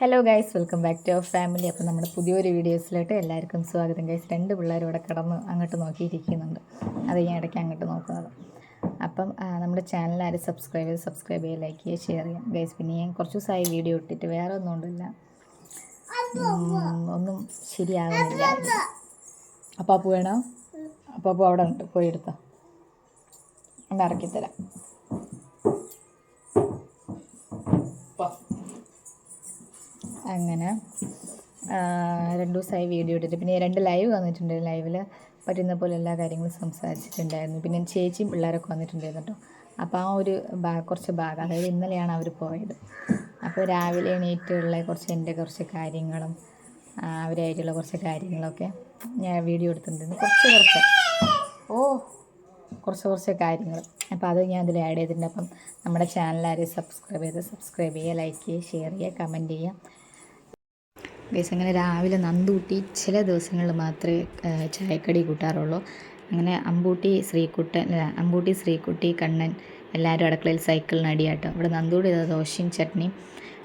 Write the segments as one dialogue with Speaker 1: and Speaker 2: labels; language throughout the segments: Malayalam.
Speaker 1: Hello guys welcome back to our family അപ്പോൾ നമ്മുടെ പുതിയൊരു വീഡിയോസിലോട്ട് എല്ലാവർക്കും സ്വാഗതം. ഗൈസ് രണ്ട് പിള്ളേരും ഇവിടെ കിടന്ന് അങ്ങോട്ട് നോക്കിയിരിക്കുന്നുണ്ട്. അത് ഞാൻ ഇടയ്ക്ക് അങ്ങോട്ട് നോക്കുന്നത്. അപ്പം നമ്മുടെ ചാനൽ ആരും സബ്സ്ക്രൈബ് ചെയ്ത് സബ്സ്ക്രൈബ് ചെയ്യുക ലൈക്ക് ചെയ്യുക ഷെയർ ചെയ്യാം ഗൈസ് പിന്നെ ഞാൻ കുറച്ച് ദിവസമായി വീഡിയോ ഇട്ടിട്ട് വേറെ ഒന്നും ഉണ്ടല്ല ഒന്നും ശരിയാകുന്നില്ല അപ്പോൾ അപ്പു വേണോ? അപ്പോൾ അപ്പു അവിടെ ഉണ്ട്. പോയി എടുത്തോ. ഞാൻ ഇറക്കിത്തരാം. അങ്ങനെ രണ്ട് ദിവസമായി വീഡിയോ ഇട്ടിട്ട് പിന്നെ രണ്ട് ലൈവ് വന്നിട്ടുണ്ട്. ലൈവിൽ പറ്റുന്ന പോലെ എല്ലാ കാര്യങ്ങളും സംസാരിച്ചിട്ടുണ്ടായിരുന്നു. പിന്നെ ചേച്ചിയും പിള്ളേരൊക്കെ വന്നിട്ടുണ്ടായിരുന്നു കേട്ടോ അപ്പോൾ ആ ഒരു ഭാ കുറച്ച് ഭാഗം അതായത് ഇന്നലെയാണ് അവർ പോയത്. അപ്പോൾ രാവിലെ എണീറ്റുള്ള കുറച്ച് എന്റെ കുറച്ച് കാര്യങ്ങളും അവരായിട്ടുള്ള കുറച്ച് കാര്യങ്ങളൊക്കെ ഞാൻ വീഡിയോ എടുത്തിട്ടുണ്ടായിരുന്നു. കുറച്ച് കുറച്ച്. ഓ കുറച്ച് കുറച്ച് കാര്യങ്ങൾ അപ്പോൾ അത് ഞാൻ അതിൽ ആഡ് ചെയ്തിട്ടുണ്ട്. അപ്പം നമ്മുടെ ചാനൽ ആരെയും സബ്സ്ക്രൈബ് ചെയ്ത് സബ്സ്ക്രൈബ് ചെയ്യുക ലൈക്ക് ചെയ്യുക ഷെയർ ചെയ്യുക കമന്റ് ചെയ്യുക. ഗൈസ് അങ്ങനെ രാവിലെ നന്ദൂട്ടി ചില ദിവസങ്ങളിൽ മാത്രമേ ചായക്കടി കൂട്ടാറുള്ളൂ. അങ്ങനെ അമ്പൂട്ടി ശ്രീകുട്ടൻ അല്ല, അമ്പൂട്ടി ശ്രീകുട്ടി കണ്ണൻ എല്ലാവരും അടുക്കളയിൽ സൈക്കിളിന് അടിയാട്ടോ. ഇവിടെ നന്ദൂടി ദോശയും ചട്നിയും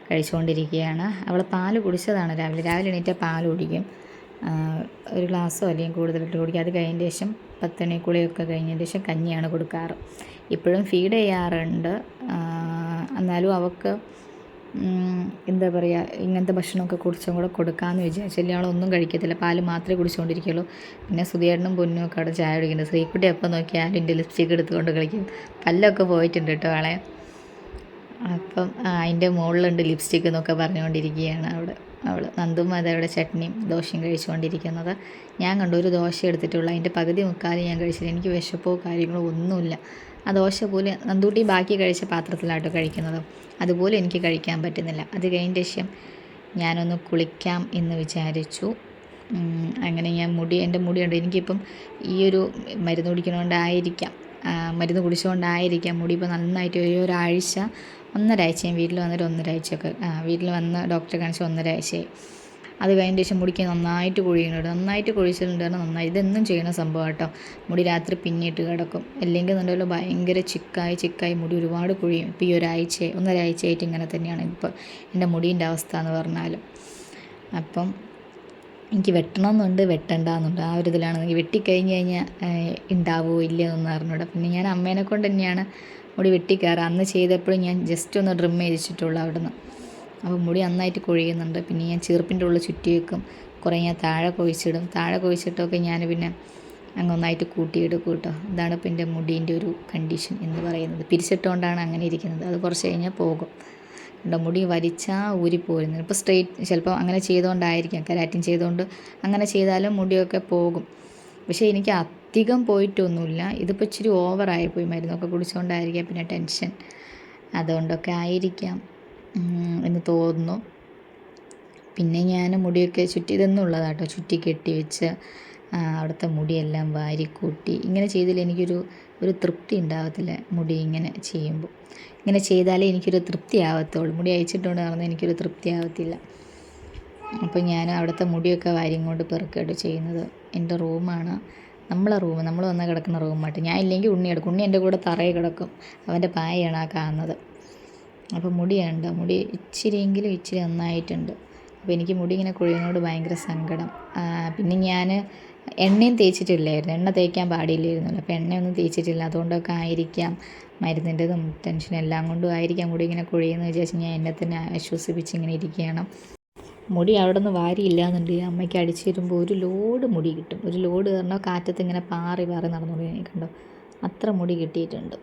Speaker 1: കഴിച്ചുകൊണ്ടിരിക്കുകയാണ്. അവൾ പാൽ കുടിച്ചതാണ് രാവിലെ. രാവിലെ എണീറ്റ പാൽ കുടിക്കും. ഒരു ഗ്ലാസ്സോ അല്ലെങ്കിൽ കൂടുതലിട്ട് കുടിക്കും. അത് കഴിഞ്ഞതിന് ശേഷം പത്തണി കുളിയൊക്കെ കഴിഞ്ഞതിന് ശേഷം കഞ്ഞിയാണ് കൊടുക്കാറ്. ഇപ്പോഴും ഫീഡ് ചെയ്യാറുണ്ട്. എന്നാലും അവൾക്ക് എന്താ പറയുക ഇങ്ങനത്തെ ഭക്ഷണമൊക്കെ കുടിച്ചും കൂടെ കൊടുക്കാമെന്ന് വിചാരിച്ചു ഒന്നും കഴിക്കത്തില്ല. പാൽ മാത്രമേ കുടിച്ചുകൊണ്ടിരിക്കുകയുള്ളൂ പിന്നെ സുധിയേട്ടനും പൊന്നും ഒക്കെ അവിടെ ചായ കുടിക്കുന്നുണ്ട്. ശ്രീക്കുട്ടി എപ്പോൾ നോക്കിയാലും എന്റെ ലിപ്സ്റ്റിക്ക് എടുത്തുകൊണ്ട് കളിക്കും. പല്ലൊക്കെ പോയിട്ടുണ്ട് കേട്ടോ ആളെ. അപ്പം അതിന്റെ മുകളിലുണ്ട് ലിപ്സ്റ്റിക്ക് എന്നൊക്കെ പറഞ്ഞുകൊണ്ടിരിക്കുകയാണ് അവിടെ. അവൾ നന്ദും അതവിടെ ചട്നിയും ദോശയും കഴിച്ചുകൊണ്ടിരിക്കുന്നത്. ഞാൻ കണ്ടു ഒരു ദോശ എടുത്തിട്ടുള്ളൂ. അതിന്റെ പകുതി മുക്കാലും ഞാൻ കഴിച്ചില്ല. എനിക്ക് വിശപ്പോ കാര്യങ്ങളോ ഒന്നുമില്ല. ആ ദോശ പോലെ നന്തൂട്ടി ബാക്കി കഴിച്ച പാത്രത്തിലാട്ടോ കഴിക്കുന്നത്. അതുപോലെ എനിക്ക് കഴിക്കാൻ പറ്റുന്നില്ല. അത് കഴിഞ്ഞ ശേഷം ഞാനൊന്ന് കുളിക്കാം എന്ന് വിചാരിച്ചു. അങ്ങനെ ഞാൻ മുടി എന്റെ മുടിയുണ്ട് എനിക്കിപ്പം ഈ ഒരു മരുന്ന് കുടിക്കണോണ്ടായിരിക്കാം. മരുന്ന് കുടിച്ചുകൊണ്ടായിരിക്കാം മുടി. ഇപ്പോൾ നന്നായിട്ട് ഒരു ഒരാഴ്ച ഒന്നരാഴ്ച ഞാൻ വീട്ടിൽ വന്നിട്ട് ഒന്നരാഴ്ചയൊക്കെ വീട്ടിൽ വന്ന് ഡോക്ടറെ കാണിച്ച് ഒന്നരാഴ്ചയായി. അത് കഴിഞ്ഞ ശേഷം മുടിക്ക് നന്നായിട്ട് കൊഴിയുന്നുണ്ട്. നന്നായിട്ട് കുഴിച്ചിട്ടുണ്ടെങ്കിൽ നന്നായി. ഇതെന്നും ചെയ്യുന്ന സംഭവം കേട്ടോ. മുടി രാത്രി പിന്നിട്ട് കിടക്കും. അല്ലെങ്കിൽ എന്നുണ്ടെങ്കിൽ ഭയങ്കര ചിക്കായി ചിക്കായി മുടി ഒരുപാട് കൊഴിയും. ഇപ്പോൾ ഈ ഒരാഴ്ച ഒന്നരാഴ്ചയായിട്ട് ഇങ്ങനെ തന്നെയാണ് ഇപ്പോൾ എന്റെ മുടീന്റെ അവസ്ഥ എന്ന് പറഞ്ഞാൽ. അപ്പം എനിക്ക് വെട്ടണമെന്നുണ്ട് വെട്ടണ്ടെന്നുണ്ട്. ആ ഒരു ഇതിലാണ്. എനിക്ക് വെട്ടിക്കഴിഞ്ഞ് കഴിഞ്ഞാൽ ഉണ്ടാവുമോ ഇല്ലയോ എന്നൊന്നും അറിഞ്ഞൂടാ. പിന്നെ ഞാൻ അമ്മേനെ കൊണ്ട് തന്നെയാണ് മുടി വെട്ടിക്കയറുക അന്ന് ചെയ്തപ്പോഴും ഞാൻ ജസ്റ്റ് ഒന്ന് ഡ്രിം ചെയ്തിട്ടുള്ളൂ അവിടുന്ന്. അപ്പോൾ മുടി നന്നായിട്ട് കൊഴിയുന്നുണ്ട്. പിന്നെ ഞാൻ ചെറുപ്പിന്റെ ഉള്ളിൽ ചുറ്റി വെക്കും. കുറേ ഞാൻ താഴെ കൊഴിച്ചിടും. താഴെ കൊഴിച്ചിട്ടൊക്കെ ഞാൻ പിന്നെ അങ്ങ് ഒന്നായിട്ട് കൂട്ടിയെടുക്കും കേട്ടോ. ഇതാണ് ഇപ്പം എന്റെ മുടീന്റെ ഒരു കണ്ടീഷൻ എന്ന് പറയുന്നത്. പിരിച്ചിട്ടുകൊണ്ടാണ് അങ്ങനെ ഇരിക്കുന്നത്. അത് കുറച്ച് കഴിഞ്ഞാൽ പോകും. കണ്ടോ? മുടി വലിച്ചാൽ ഊരിപ്പോരുന്നത് ഇപ്പോൾ സ്ട്രെയിറ്റ് ചിലപ്പോൾ അങ്ങനെ ചെയ്തുകൊണ്ടായിരിക്കാം. കരാറ്റിൻ ചെയ്തുകൊണ്ട് അങ്ങനെ ചെയ്താലും മുടിയൊക്കെ പോകും. പക്ഷേ എനിക്ക് അധികം പോയിട്ടൊന്നുമില്ല. ഇതിപ്പോൾ ഇച്ചിരി ഓവറായിപ്പോയി മരുന്നൊക്കെ കുടിച്ചുകൊണ്ടായിരിക്കാം പിന്നെ ടെൻഷൻ അതുകൊണ്ടൊക്കെ ആയിരിക്കാം. എന്ന് തോന്നുന്നു. പിന്നെ ഞാൻ മുടിയൊക്കെ ചുറ്റി ഇതൊന്നും ഉള്ളതാട്ടോ. ചുറ്റി കെട്ടി വെച്ച് അവിടുത്തെ മുടിയെല്ലാം വാരിക്കൂട്ടി. ഇങ്ങനെ ചെയ്തതിൽ എനിക്കൊരു ഒരു തൃപ്തി ഉണ്ടാവത്തില്ല മുടി ഇങ്ങനെ ചെയ്യുമ്പോൾ. ഇങ്ങനെ ചെയ്താലേ എനിക്കൊരു തൃപ്തി ആവത്തുള്ളൂ. മുടി അയച്ചിട്ടുകൊണ്ട് നടന്നാൽ എനിക്കൊരു തൃപ്തി ആവത്തില്ല. അപ്പോൾ ഞാൻ അവിടുത്തെ മുടിയൊക്കെ വാരിയും കൊണ്ട് പെറുക്കായിട്ട് ചെയ്യുന്നത്. എന്റെ റൂമാണ് നമ്മളെ റൂം. നമ്മൾ വന്ന് കിടക്കുന്ന റൂമായിട്ട് ഞാൻ ഇല്ലെങ്കിൽ ഉണ്ണി എടുക്കും ഉണ്ണി എന്റെ കൂടെ തറയിൽ കിടക്കും. അവന്റെ പായയാണ് ആ കാണുന്നത്. അപ്പോൾ മുടിയുണ്ട്? മുടി ഇച്ചിരിയെങ്കിലും ഇച്ചിരി നന്നായിട്ടുണ്ട്. അപ്പോൾ എനിക്ക് മുടി ഇങ്ങനെ കൊഴിയുന്നതോട് ഭയങ്കര സങ്കടം. പിന്നെ ഞാൻ എണ്ണയും തേച്ചിട്ടില്ലായിരുന്നു. എണ്ണ തേക്കാൻ പാടില്ലായിരുന്നല്ലോ. അപ്പോൾ എണ്ണയൊന്നും തേച്ചിട്ടില്ല. അതുകൊണ്ടൊക്കെ ആയിരിക്കാം മരുന്നിന്റെതും ടെൻഷനും എല്ലാം കൊണ്ടും ആയിരിക്കാം മുടി ഇങ്ങനെ കൊഴിയുമെന്ന് വിചാരിച്ച് ഞാൻ എന്നെ തന്നെ ആശ്വസിപ്പിച്ച് ഇങ്ങനെ ഇരിക്കുകയാണ്. മുടി അവിടെ നിന്ന് വാരിയില്ല എന്നുണ്ടെങ്കിൽ അമ്മയ്ക്ക് അടിച്ചു വരുമ്പോൾ ഒരു ലോഡ് മുടി കിട്ടും. ഒരു ലോഡ് കാരണം കാറ്റത്ത് ഇങ്ങനെ പാറി പാറി നടന്നു കണ്ടോ? അത്ര മുടി കിട്ടിയിട്ടുണ്ട്.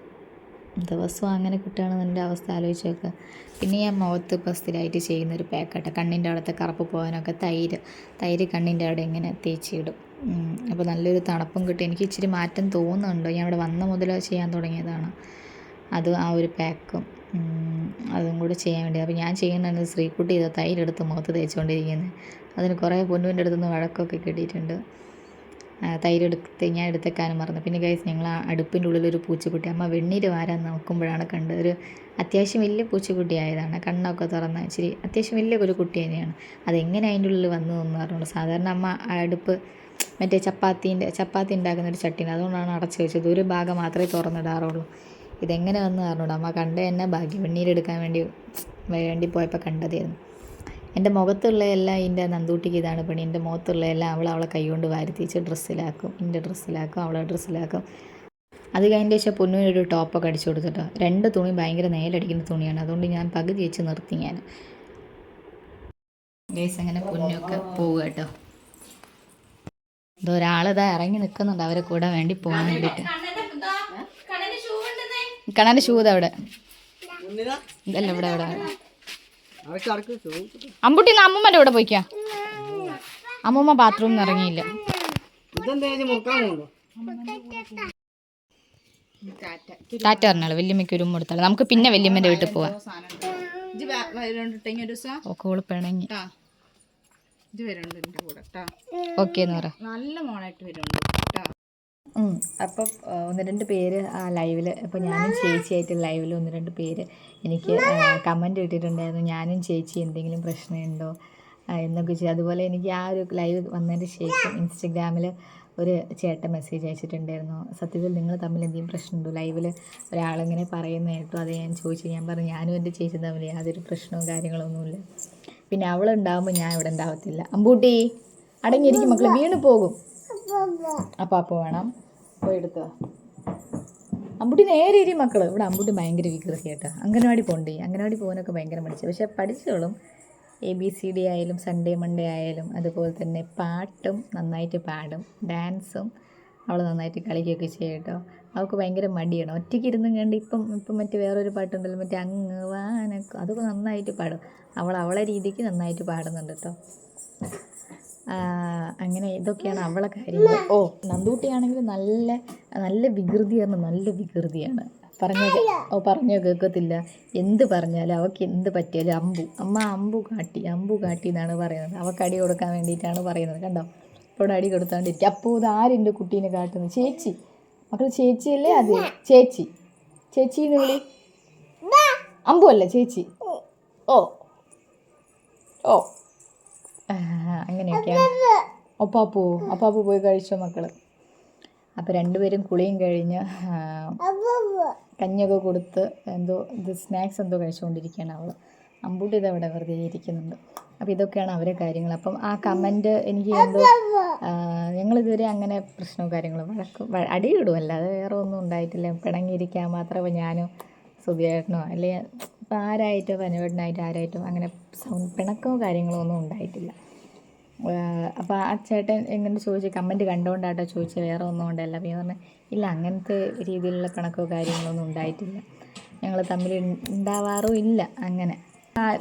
Speaker 1: ദിവസവും അങ്ങനെ കിട്ടുകയാണെന്ന് എന്റെ അവസ്ഥ ആലോചിച്ച് നോക്കുക പിന്നെ ഞാൻ മുഖത്ത് ഇപ്പോൾ സ്ഥിരമായിട്ട് ചെയ്യുന്നൊരു പാക്കട്ട കണ്ണിന്റെ അവിടുത്തെ കറുപ്പ് പോകാനൊക്കെ തൈര് തൈര് കണ്ണിന്റെ അവിടെ ഇങ്ങനെ തേച്ചിടും. അപ്പോൾ നല്ലൊരു തണുപ്പും കിട്ടും. എനിക്ക് ഇച്ചിരി മാറ്റം തോന്നുന്നുണ്ടോ. ഞാൻ ഇവിടെ വന്ന മുതൽ ചെയ്യാൻ തുടങ്ങിയതാണ്. അത് ആ ഒരു പാക്കും അതും കൂടെ ചെയ്യാൻ വേണ്ടി. അപ്പോൾ ഞാൻ ചെയ്യുന്നത് ശ്രീക്കുട്ടി ഇത് തൈരെടുത്ത് മുഖത്ത് തേച്ചുകൊണ്ടിരിക്കുന്നത് അതിന് കുറേ പൊന്നുവിന്റെ അടുത്തുനിന്ന് വഴക്കൊക്കെ കിട്ടിയിട്ടുണ്ട്. ആ, തൈരെടുത്ത് ഞാൻ എടുത്തേക്കാനും മറന്നു. പിന്നെ ഗൈസ് ഞങ്ങൾ അടുപ്പിന്റെ ഒരു പൂച്ചക്കുട്ടി അമ്മ വെണ്ണീര് വാരാൻ നോക്കുമ്പോഴാണ് കണ്ടത്. ഒരു അത്യാവശ്യം വലിയ പൂച്ചക്കുട്ടി ആയതാണ്. കണ്ണൊക്കെ തുറന്ന ഇച്ചിരി അത്യാവശ്യം വലിയ ഒരു കുട്ടി തന്നെയാണ്. അതെങ്ങനെ അതിന്റെ ഉള്ളിൽ വന്നു എന്ന് പറഞ്ഞുകൊണ്ട് സാധാരണ അമ്മ അടുപ്പ് മറ്റേ ചപ്പാത്തീന്റെ ചപ്പാത്തി ഉണ്ടാക്കുന്ന ഒരു ചട്ടിന് അതുകൊണ്ടാണ് അടച്ചു വെച്ചത്. ഒരു ഭാഗം മാത്രമേ തുറന്നിടാറുള്ളൂ. ഇതെങ്ങനെ വന്നു പറഞ്ഞോളൂ. അമ്മ കണ്ടേ തന്നെ ഭാഗ്യം. വെണ്ണീരെടുക്കാൻ വേണ്ടി വേണ്ടി പോയപ്പോൾ കണ്ടതായിരുന്നു. എന്റെ മുഖത്തുള്ള എല്ലാം എന്റെ നന്ദൂട്ടിക്ക് ഇതാണ് പണി. എന്റെ മുഖത്തുള്ള എല്ലാം അവൾ അവളെ കൈകൊണ്ട് വാരിത്തിച്ച് ഡ്രസ്സിലാക്കും. എന്റെ ഡ്രസ്സിലാക്കും അവളെ ഡ്രസ്സിലാക്കും. അത് കഴിഞ്ഞ ശേഷം പൊന്നിന് ഒരു ടോപ്പൊക്കെ അടിച്ചു കൊടുത്തിട്ടോ. രണ്ട് തുണി ഭയങ്കര നേലടിക്കുന്ന തുണിയാണ്. അതുകൊണ്ട് ഞാൻ പകുതി വെച്ച് നിർത്തി ഞാൻ. ഗേസ് അങ്ങനെ പൊന്നൊക്കെ പോവുക കേട്ടോ. ഇതോ ഒരാളിതാ ഇറങ്ങി നിൽക്കുന്നുണ്ട് അവരെ കൂടെ വേണ്ടി പോകാൻ വേണ്ടിയിട്ട്. കണ്ണന്റെ ഷൂ ഇതാ അവിടെ. ഇതല്ല ഇവിടെ ഇവിടെ അമ്പുട്ടി നിന്ന് അമ്മൂമ്മന്റെ കൂടെ പോയിക്കാ? അമ്മൂമ്മ ബാത്റൂമിൽ നിന്ന് ഇറങ്ങിയില്ല ടാറ്റ പറഞ്ഞാൽ വല്യമ്മയ്ക്ക് ഒരു കൊടുത്താലും നമുക്ക് പിന്നെ വല്യമ്മന്റെ വീട്ടിൽ പോവാം. ഒക്കെ ഓൾ പിണങ്ങി. ഓക്കെ എന്ന് പറ.
Speaker 2: നല്ല മോണായിട്ട് വരുന്നുണ്ട്.
Speaker 1: അപ്പം ഒന്ന് രണ്ട് പേര് ആ ലൈവിൽ ഇപ്പോൾ ഞാനും ചേച്ചിയായിട്ട് ലൈവിൽ ഒന്ന് രണ്ട് പേര് എനിക്ക് കമന്റ് ഇട്ടിട്ടുണ്ടായിരുന്നു. ഞാനും ചേച്ചി എന്തെങ്കിലും പ്രശ്നമുണ്ടോ എന്നൊക്കെ ചെയ്തു അതുപോലെ എനിക്ക് ആ ഒരു ലൈവ് വന്നതിന് ശേഷം ഇൻസ്റ്റഗ്രാമിൽ ഒരു ചേട്ടൻ മെസ്സേജ് അയച്ചിട്ടുണ്ടായിരുന്നു. സത്യത്തിൽ നിങ്ങൾ തമ്മിൽ എന്തെങ്കിലും പ്രശ്നമുണ്ടോ? ലൈവിൽ ഒരാളിങ്ങനെ പറയുന്ന കേട്ടോ അത് ഞാൻ ചോദിച്ചു. ഞാൻ പറഞ്ഞു ഞാനും എന്റെ ചേച്ചി തമ്മിൽ യാതൊരു പ്രശ്നവും കാര്യങ്ങളൊന്നുമില്ല. പിന്നെ അവളുണ്ടാവുമ്പോൾ ഞാൻ ഇവിടെ ഉണ്ടാവത്തില്ല. അമ്പൂട്ടി അടങ്ങിയിരിക്കും മക്കൾ വീണ് പോകും. അപ്പം അപ്പോൾ വേണം. പോയി എടുത്തോ. അമ്പുട്ടി നേരെ ഇരി മക്കൾ. ഇവിടെ അമ്പുട്ടി ഭയങ്കര കേട്ടോ അംഗനവാടി പോണ്ടേ. അംഗനവാടി പോകാനൊക്കെ ഭയങ്കര മടിച്ചു. പക്ഷെ പഠിച്ചോളും. എ ബി സി ഡി ആയാലും സൺഡേ മൺഡേ ആയാലും അതുപോലെ തന്നെ പാട്ടും നന്നായിട്ട് പാടും. ഡാൻസും അവൾ നന്നായിട്ട് കളിക്കുകയൊക്കെ ചെയ്യും കേട്ടോ. അവൾക്ക് ഭയങ്കര മടിയാണ്. ഒറ്റയ്ക്ക് ഇരുന്ന് കണ്ട് ഇപ്പം ഇപ്പം മറ്റേ വേറൊരു പാട്ടുണ്ടല്ലോ മറ്റേ അങ്ങ് വാനൊക്കെ. അതൊക്കെ നന്നായിട്ട് പാടും. അവൾ അവളെ രീതിക്ക് നന്നായിട്ട് പാടുന്നുണ്ട് കേട്ടോ. അങ്ങനെ ഇതൊക്കെയാണ് അവളെ കാര്യങ്ങൾ ഓ നന്ദൂട്ടിയാണെങ്കിൽ നല്ല നല്ല വികൃതിയാണ് നല്ല വികൃതിയാണ്. പറഞ്ഞ ഓ പറഞ്ഞ കേൾക്കത്തില്ല. എന്ത് പറഞ്ഞാലും അവൾക്ക് എന്ത് പറ്റിയാലും അമ്പു. അമ്മ അമ്പു കാട്ടി അമ്പു കാട്ടി എന്നാണ് പറയുന്നത്. അവൾക്ക് അടി കൊടുക്കാൻ വേണ്ടിയിട്ടാണ് പറയുന്നത്. കണ്ടോ? ഇപ്പോൾ അടി കൊടുത്താണ്ടിരിക്കും. അപ്പോൾ ഇത് ആരെന്റെ കുട്ടീനെ കാട്ടുന്നത് ചേച്ചി. മക്കൾ ചേച്ചിയല്ലേ അതെ? ചേച്ചി. ചേച്ചി എന്ന് വിളി. അമ്പു അല്ല ചേച്ചി? ഓ. ഓ. അങ്ങനെയൊക്കെയാണ്. ഒപ്പാപ്പു ഒപ്പാപ്പു പോയി കഴിച്ചോ മക്കൾ? അപ്പോൾ രണ്ടുപേരും കുളിയും കഴിഞ്ഞ് കഞ്ഞൊക്കെ കൊടുത്ത് എന്തോ ഇത് സ്നാക്സ് എന്തോ കഴിച്ചുകൊണ്ടിരിക്കുകയാണ് അവൾ. അമ്പൂട്ടി ഇത് അവിടെ വെറുതെ ഇരിക്കുന്നുണ്ട്. അപ്പോൾ ഇതൊക്കെയാണ് അവരെ കാര്യങ്ങൾ. അപ്പം ആ കമന്റ് എനിക്ക് എന്തോ ഞങ്ങൾ ഞങ്ങളിതുവരെ അങ്ങനെ പ്രശ്നവും കാര്യങ്ങളും വഴക്കും അടിയിടും. അല്ലാതെ വേറെ ഒന്നും ഉണ്ടായിട്ടില്ല. പിണങ്ങിയിരിക്കാൻ മാത്രമേ ഞാനും സുഖിയായിട്ടോ അല്ലെങ്കിൽ ഇപ്പം ആരായിട്ടോ പനവേട്ടനായിട്ടോ ആരായിട്ടോ അങ്ങനെ സൗണ്ട് പിണക്കമോ കാര്യങ്ങളോ ഒന്നും ഉണ്ടായിട്ടില്ല. അപ്പോൾ ആ ചേട്ടൻ എങ്ങനെ ചോദിച്ചു? കമന്റ് കണ്ടുകൊണ്ടാട്ടോ ചോദിച്ചത് വേറെ ഒന്നും കൊണ്ടല്ല അപ്പോൾ ഞാൻ പറഞ്ഞു ഇല്ല അങ്ങനത്തെ രീതിയിലുള്ള പിണക്കോ കാര്യങ്ങളൊന്നും ഉണ്ടായിട്ടില്ല. ഞങ്ങൾ തമ്മിൽ ഉണ്ടാവാറും ഇല്ല അങ്ങനെ.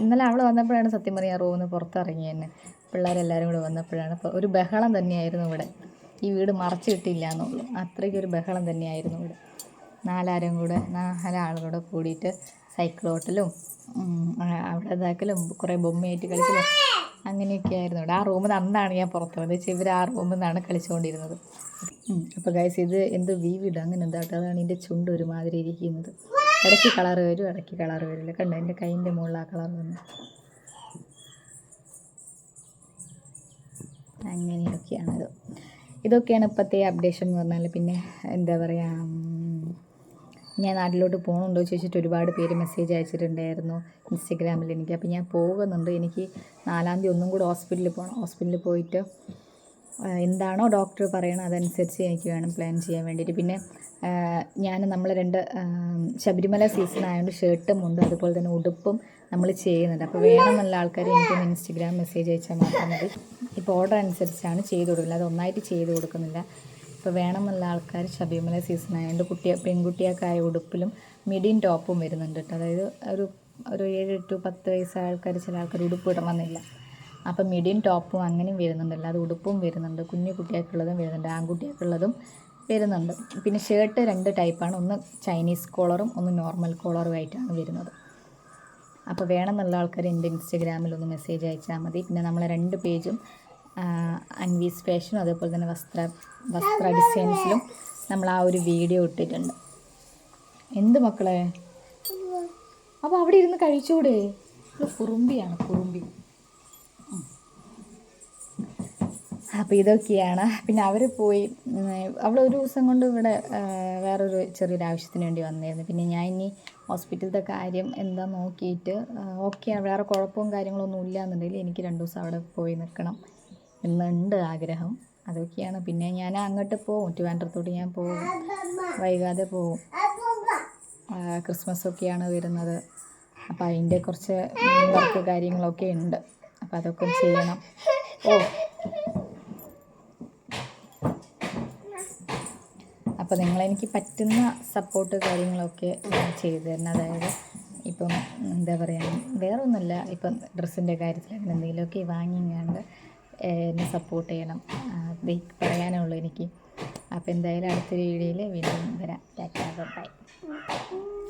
Speaker 1: ഇന്നലെ അവൾ വന്നപ്പോഴാണ് സത്യം പറഞ്ഞാൽ റൂമിൽ പുറത്തിറങ്ങി തന്നെ പിള്ളേരെല്ലാവരും കൂടെ വന്നപ്പോഴാണ്. അപ്പോൾ ഒരു ബഹളം തന്നെയായിരുന്നു ഇവിടെ. ഈ വീട് മറച്ചു കിട്ടിയില്ല എന്നുള്ളൂ. അത്രയ്ക്കൊരു ബഹളം തന്നെയായിരുന്നു ഇവിടെ. നാലാരും കൂടെ നാലാളുകൂടെ കൂടിയിട്ട് സൈക്കിളോട്ടലും അവിടെ ഇതാക്കലും കുറേ ബൊമ്മയായിട്ട് കളിക്കലും. അങ്ങനെയൊക്കെ ആയിരുന്നു. ആ റൂമിൽ നിന്ന് അന്നാണ് ഞാൻ പുറത്ത് വന്നത്. വെച്ചാൽ ഇവർ ആ റൂമിൽ നിന്നാണ് കളിച്ചുകൊണ്ടിരുന്നത്. അപ്പോൾ ഗൈസ് ഇത് എന്തോ വീവിട അങ്ങനെ എന്താ കേട്ടോ അതാണ് ചുണ്ട് ഒരുമാതിരി ഇരിക്കുന്നത്. ഇടയ്ക്ക് കളർ വരും ഇടയ്ക്ക് കളർ വരില്ല കണ്ടോ? എന്റെ കൈയിന്റെ മുകളിൽ ആ കളർ വന്നു. അങ്ങനെയൊക്കെയാണത് ഇതൊക്കെയാണ് ഇപ്പോഴത്തെ അപ്ഡേഷൻ എന്ന് പറഞ്ഞാൽ പിന്നെ എന്താ പറയുക ഞാൻ നാട്ടിലോട്ട് പോകണുണ്ടോ ചോദിച്ചിട്ട് ഒരുപാട് പേര് മെസ്സേജ് അയച്ചിട്ടുണ്ടായിരുന്നു ഇൻസ്റ്റഗ്രാമിൽ എനിക്ക്. അപ്പോൾ ഞാൻ പോകുന്നുണ്ട്. എനിക്ക് നാലാം തീയതി ഒന്നും കൂടി ഹോസ്പിറ്റലിൽ പോകണം ഹോസ്പിറ്റലിൽ പോയിട്ട് എന്താണോ ഡോക്ടർ പറയണത് അതനുസരിച്ച് എനിക്ക് വേണം പ്ലാൻ ചെയ്യാൻ വേണ്ടിയിട്ട്. പിന്നെ ഞാൻ നമ്മൾ രണ്ട് ശബരിമല സീസൺ ആയതുകൊണ്ട് ഷർട്ടും ഉണ്ട്. അതുപോലെ തന്നെ ഉടുപ്പും നമ്മൾ ചെയ്യുന്നുണ്ട്. അപ്പോൾ വേണമെന്നുള്ള ആൾക്കാർ എനിക്ക് ഇൻസ്റ്റഗ്രാം മെസ്സേജ് അയച്ചാൽ മാത്രം മതി. ഇപ്പോൾ ഓർഡർ അനുസരിച്ചാണ് ചെയ്ത് കൊടുക്കുന്നത്. അത് ഒന്നായിട്ട് ചെയ്ത് കൊടുക്കുന്നില്ല. ഇപ്പോൾ വേണമെന്നുള്ള ആൾക്കാർ ശബരിമല സീസൺ ആയതുകൊണ്ട് കുട്ടിയെ പെൺകുട്ടിയൊക്കെ ഉടുപ്പിലും മിഡിയും ടോപ്പും വരുന്നുണ്ട് കേട്ടോ അതായത് ഒരു ഒരു ഏഴ് ടു പത്ത് വയസ്സായ ആൾക്കാർ ചില ആൾക്കാർ ഉടുപ്പ് ഇടണമെന്നില്ല അപ്പം മിഡിയും ടോപ്പും അങ്ങനെയും വരുന്നുണ്ടല്ലോ. അത് ഉടുപ്പും വരുന്നുണ്ട്. കുഞ്ഞു കുട്ടികൾക്കുള്ളതും വരുന്നുണ്ട്. ആൺകുട്ടികൾക്കുള്ളതും വരുന്നുണ്ട്. പിന്നെ ഷർട്ട് രണ്ട് ടൈപ്പാണ് ഒന്ന് ചൈനീസ് കോളറും ഒന്ന് നോർമൽ കോളറും ആയിട്ടാണ് വരുന്നത്. അപ്പോൾ വേണമെന്നുള്ള ആൾക്കാർ എന്റെ ഇൻസ്റ്റഗ്രാമിൽ ഒന്ന് മെസ്സേജ് അയച്ചാൽ മതി. പിന്നെ നമ്മളെ രണ്ട് പേജും അൻവീസ് ഫാഷനും അതേപോലെ തന്നെ വസ്ത്ര വസ്ത്ര ഡിസൈൻസിലും നമ്മൾ ആ ഒരു വീഡിയോ ഇട്ടിട്ടുണ്ട്. എന്ത് മക്കളെ? അപ്പോൾ അവിടെ ഇരുന്ന് കഴിച്ചൂടെ? ഇത് കുറുമ്പിയാണ് കുറുമ്പി. അപ്പോൾ ഇതൊക്കെയാണ്. പിന്നെ അവർ പോയി അവൾ ഒരു ദിവസം കൊണ്ട് ഇവിടെ വേറൊരു ചെറിയൊരു ആവശ്യത്തിന് വേണ്ടി വന്നിരുന്നു. പിന്നെ ഞാൻ ഇനി ഹോസ്പിറ്റലിലത്തെ കാര്യം എന്താ നോക്കിയിട്ട് ഓക്കെ വേറെ കുഴപ്പവും കാര്യങ്ങളൊന്നും ഇല്ല എന്നുണ്ടെങ്കിൽ എനിക്ക് രണ്ട് ദിവസം അവിടെ പോയി നിൽക്കണം. എന്നുണ്ട് ആഗ്രഹം. അതൊക്കെയാണ്. പിന്നെ ഞാൻ അങ്ങോട്ട് പോവും. ട്രിവാൻഡ്രത്തോട്ട് ഞാൻ പോവും. വൈകാതെ പോവും. ക്രിസ്മസ് ഒക്കെയാണ് വരുന്നത്. അപ്പോൾ അതിന്റെ കുറച്ച് വർക്ക് കാര്യങ്ങളൊക്കെ ഉണ്ട്. അപ്പോൾ അതൊക്കെ ചെയ്യണം. ഓ. അപ്പോൾ നിങ്ങളെനിക്ക് പറ്റുന്ന സപ്പോർട്ട് കാര്യങ്ങളൊക്കെ ചെയ്തു തരണം. അതായത് ഇപ്പം എന്താ പറയുക വേറൊന്നുമില്ല. ഇപ്പം ഡ്രസ്സിന്റെ കാര്യത്തിൽ എന്തെങ്കിലുമൊക്കെ വാങ്ങിങ്ങാണ്ട് എന്നെ സപ്പോർട്ട് ചെയ്യണം. അതേ പറയാനുള്ളൂ എനിക്ക്. അപ്പോൾ എന്തായാലും അടുത്തൊരു വീഡിയോയിൽ വീണ്ടും വരാം. Tata bye